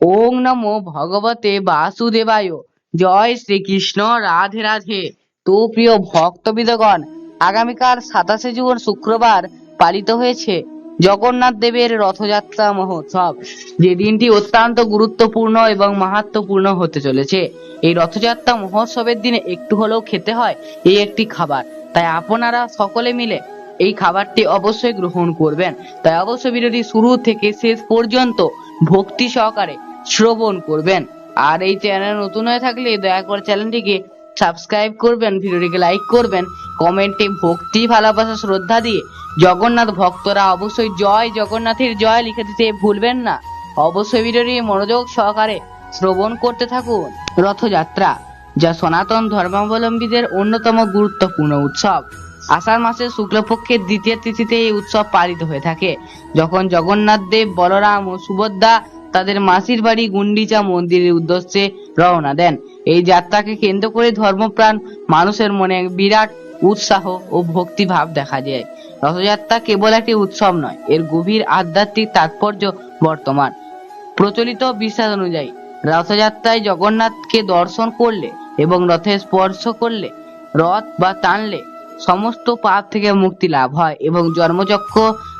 ওং নমো ভগবতে বাসুদেবায়। জয় শ্রীকৃষ্ণ, রাধে রাধে। তো প্রিয় ভক্তবিদগণ আগামীকাল সাতাশে জুন শুক্রবার পালিত হয়েছে জগন্নাথ দেবের রথযাত্রা মহোৎসব। যে দিনটি অত্যন্ত গুরুত্বপূর্ণ এবং মাহাত্মপূর্ণ হতে চলেছে। এই রথযাত্রা মহোৎসবের দিনে একটু হলেও খেতে হয়, এই একটি খাবার। তাই আপনারা সকলে মিলে এই খাবারটি অবশ্যই গ্রহণ করবেন। তাই অবশ্যই ভিডিওটি শুরু থেকে শেষ পর্যন্ত ভক্তি সহকারে শ্রবণ করবেন। আর এই চ্যানেল নতুন হয়ে থাকলে দয়া করে চ্যানেলটিকে সাবস্ক্রাইব করবেন, ভিডিওটিকে লাইক করবেন, কমেন্টে ভক্তি, ভালোবাসা, শ্রদ্ধা দিয়ে জগন্নাথ ভক্তরা অবশ্যই জয় জগন্নাথের জয় লিখে দিতে ভুলবেন না। অবশ্যই ভিডিওটি মনোযোগ সহকারে শ্রবণ করতে থাকুন। রথযাত্রা যা সনাতন ধর্মাবলম্বীদের অন্যতম গুরুত্বপূর্ণ উৎসব। আষাঢ় মাসের শুক্লপক্ষের দ্বিতীয় তিথিতে এই উৎসব পালিত হয়ে থাকে। যখন জগন্নাথ দেব, বলরাম ও সুভদ্রা তাদের মাসির বাড়ি গুন্ডিচা মন্দিরের উদ্দেশ্যে রওনা দেন। এই যাত্রাকে কেন্দ্র করে ধর্মপ্রাণ মানুষের মনে এক বিরাট উৎসাহ ও ভক্তিভাব দেখা যায়। রথযাত্রা কেবল একটি উৎসব নয়, এর গভীর আধ্যাত্মিক তাৎপর্য বর্তমান। প্রচলিত বিশ্বাস অনুযায়ী, রথযাত্রায় জগন্নাথকে দর্শন করলে এবং রথে স্পর্শ করলে, রথ বা টানলে সমস্ত পাপ থেকে মুক্তি লাভ হয় এবং জন্মচক্র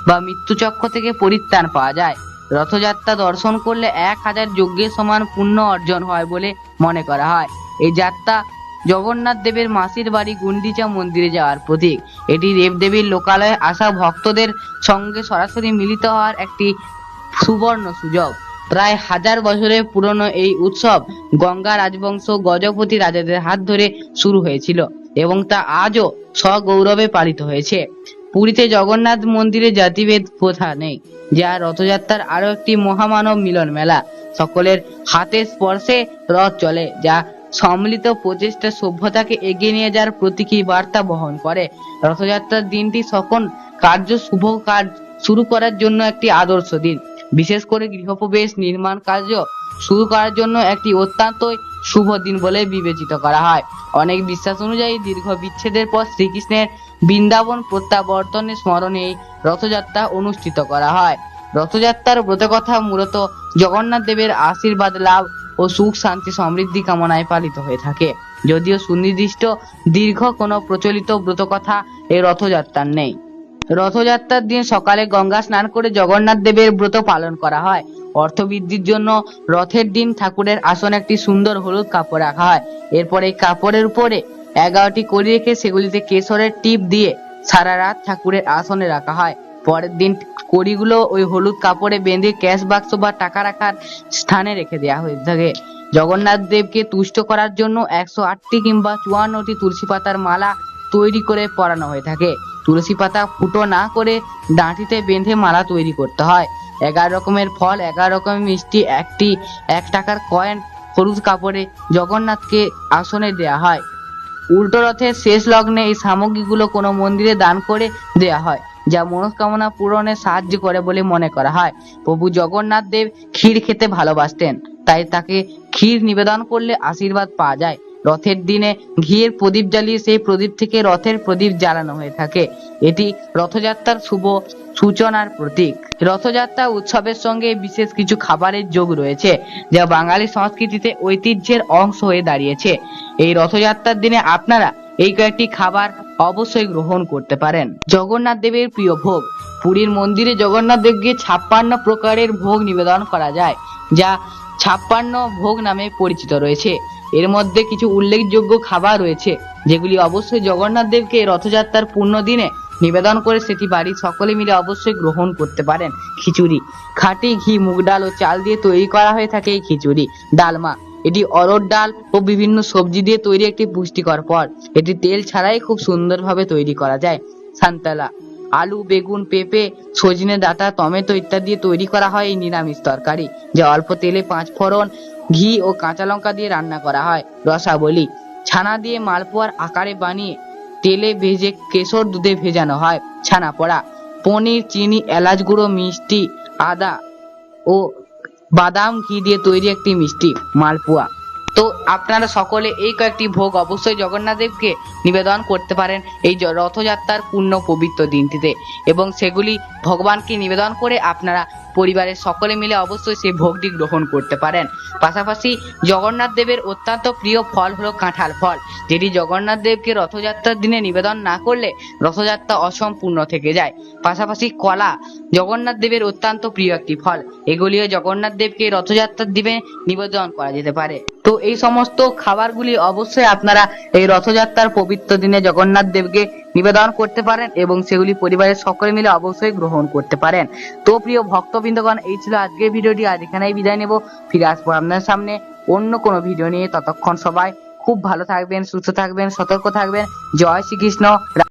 বা মৃত্যুচক্র থেকে পরিত্রাণ পাওয়া যায়। রথযাত্রা দর্শন করলে এক হাজার যজ্ঞের সমান পুণ্য অর্জন হয় বলে মনে করা হয়। এই যাত্রা জগন্নাথ দেবের মাসির বাড়ি গুন্ডিচা মন্দিরে যাওয়ার প্রতীক। এটি দেবদেবীর লোকালয়ে আসা ভক্তদের সঙ্গে সরাসরি মিলিত হওয়ার একটি সুবর্ণ সুযোগ। প্রায় হাজার বছরের পুরনো এই উৎসব গঙ্গা রাজবংশ গজপতি রাজাদের হাত ধরে শুরু হয়েছিল এবং তা আজও সগৌরবে পালিত হয়েছে। পুরীতে জগন্নাথ মন্দিরে জাতিভেদ প্রথা নেই, যা রথযাত্রার আরও একটি মহামানব মিলন মেলা। সকলের হাতে স্পর্শে রথ চলে, যা সম্মিলিত প্রচেষ্টা সভ্যতাকে এগিয়ে নিয়ে যাওয়ার প্রতীকী বার্তা বহন করে। রথযাত্রার দিনটি সকল কার্য শুভ কাজ শুরু করার জন্য একটি আদর্শ দিন। বিশেষ করে গৃহপ্রবেশ নির্মাণ কার্য শুরু করার জন্য একটি অত্যন্ত শুভ দিন বলে বিবেচিত করা হয়। অনেক বিশ্বাস অনুযায়ী দীর্ঘ বিচ্ছেদের পর শ্রীকৃষ্ণের বৃন্দাবন প্রত্যাবর্তনের স্মরণে রথযাত্রা অনুষ্ঠিত করা হয়। রথযাত্রার ব্রতকথা মূলত জগন্নাথ দেবের আশীর্বাদ, লাভ ও সুখ, শান্তি, সমৃদ্ধি কামনায় পালিত হয়ে থাকে। যদিও সুনির্দিষ্ট, দীর্ঘ কোনো প্রচলিত ব্রতকথা এই রথযাত্রার নেই। রথযাত্রার দিন সকালে গঙ্গা স্নান করে জগন্নাথ দেবের ব্রত পালন করা হয়। অর্থবৃদ্ধির জন্য রথের দিন ঠাকুরের আসনে একটি সুন্দর হলুদ কাপড় রাখা হয়। এরপর এই কাপড়ের উপরে এগারোটি কড়ি রেখে সেগুলিতে কেশরের টিপ দিয়ে সারা রাত ঠাকুরের আসনে রাখা হয়। পরের দিন কড়িগুলো ওই হলুদ কাপড়ে বেঁধে ক্যাশ বাক্স বা টাকা রাখার স্থানে রেখে দেওয়া হয়ে থাকে। জগন্নাথ দেবকে তুষ্ট করার জন্য একশো আটটি কিংবা চুয়ান্নটি তুলসী পাতার মালা তৈরি করে পরানো হয়ে থাকে। তুলসী পাতা ফুটো না করে ডাঁটিতে বেঁধে মালা তৈরি করতে হয়। এগারো রকমের ফল, এগারো রকমের মিষ্টি, একটি এক টাকার কয়েন হলুদ কাপড়ে জগন্নাথকে আসনে দেয়া হয়। উল্টো রথের শেষ লগ্নে এই সামগ্রীগুলো কোনো মন্দিরে দান করে দেয়া হয়, যা মনস্কামনা পূরণে সাহায্য করে বলে মনে করা হয়। প্রভু জগন্নাথ দেব ক্ষীর খেতে ভালোবাসতেন, তাই তাকে ক্ষীর নিবেদন করলে আশীর্বাদ পাওয়া যায়। রথের দিনে ঘিয়ের প্রদীপ জ্বালিয়ে সেই প্রদীপ থেকে রথের প্রদীপ জ্বালানো হয়ে থাকে। এটি রথযাত্রার শুভ সূচনার প্রতীক। রথযাত্রা উৎসবের সঙ্গে বিশেষ কিছু খাবারের যোগ রয়েছে, যা বাঙালি সংস্কৃতিতে ঐতিহ্যের অংশ হয়ে দাঁড়িয়েছে। এই রথযাত্রার দিনে আপনারা এই কয়েকটি খাবার অবশ্যই গ্রহণ করতে পারেন। জগন্নাথ দেবের প্রিয় ভোগ। পুরীর মন্দিরে জগন্নাথ দেবকে ছাপ্পান্ন প্রকারের ভোগ নিবেদন করা যায়, যা ছাপ্পান্ন ভোগ নামে পরিচিত রয়েছে। এর মধ্যে কিছু উল্লেখযোগ্য খাবার রয়েছে, যেগুলি অবশ্যই জগন্নাথ দেবকে রথযাত্রার পূর্ণ দিনে নিবেদন করে সেটি বাড়ির সকলে মিলে অবশ্যই গ্রহণ করতে পারেন। খিচুড়ি। খাঁটি ঘি, মুগ ডাল ও চাল দিয়ে তৈরি করা হয়ে থাকে এই খিচুড়ি। ডালমা। এটি অরড় ডাল ও বিভিন্ন সবজি দিয়ে তৈরি একটি পুষ্টিকর পদ এটি তেল ছাড়াই খুব সুন্দরভাবে তৈরি করা যায়। সান্তালা। আলু, বেগুন, পেঁপে, সজনে ডাঁটা, টমেটো ইত্যাদি দিয়ে তৈরি করা হয় এই নিরামিষ তরকারি। যা অল্প তেলে পাঁচ ফোড়ন, ঘি ও কাঁচা লঙ্কা দিয়ে রান্না করা হয়। রসাবলি, ছানা দিয়ে মালপোয়ার আকারে বানিয়ে তেলে ভেজে কেশর দুধে ভেজানো হয়। ছানা পড়া, পনির, চিনি, এলাচ গুঁড়ো, মিষ্টি, আদা ও বাদাম ঘি দিয়ে তৈরি একটি মিষ্টি, মালপোয়া। তো আপনারা সকলে এই কয়েকটি ভোগ অবশ্যই জগন্নাথদেবকে নিবেদন করতে পারেন এই রথযাত্রার পূর্ণ পবিত্র দিনটিতে। এবং সেগুলি ভগবানকে নিবেদন করে আপনারা পরিবারের সকলে মিলে অবশ্যই সেই ভোগটি গ্রহণ করতে পারেন। পাশাপাশি জগন্নাথ দেবের অত্যন্ত প্রিয় ফল হলো কাঁঠাল ফল। যেটি জগন্নাথ দেবকে রথযাত্রার দিনে নিবেদন না করলে রথযাত্রা অসম্পূর্ণ থেকে যায়। পাশাপাশি কলা জগন্নাথ দেবের অত্যন্ত প্রিয় একটি ফল। এগুলিও জগন্নাথ দেবকে রথযাত্রার দিনে নিবেদন করা যেতে পারে। তো এই সমস্ত খাবারগুলি অবশ্যই আপনারা এই রথযাত্রার পবিত্র দিনে জগন্নাথ দেবকে নিবেদন করতে পারেন এবং সেগুলি পরিবারের সকলে মিলে অবশ্যই গ্রহণ করতে পারেন। তো প্রিয় ভক্তবৃন্দগণ, এই ছিল আজকের ভিডিওটি। আজ এখানেই বিদায় নেব। ফিরে আসব আপনার সামনে অন্য কোনো ভিডিও নিয়ে। ততক্ষণ সবাই খুব ভালো থাকবেন, সুস্থ থাকবেন, সতর্ক থাকবেন। জয় শ্রীকৃষ্ণ।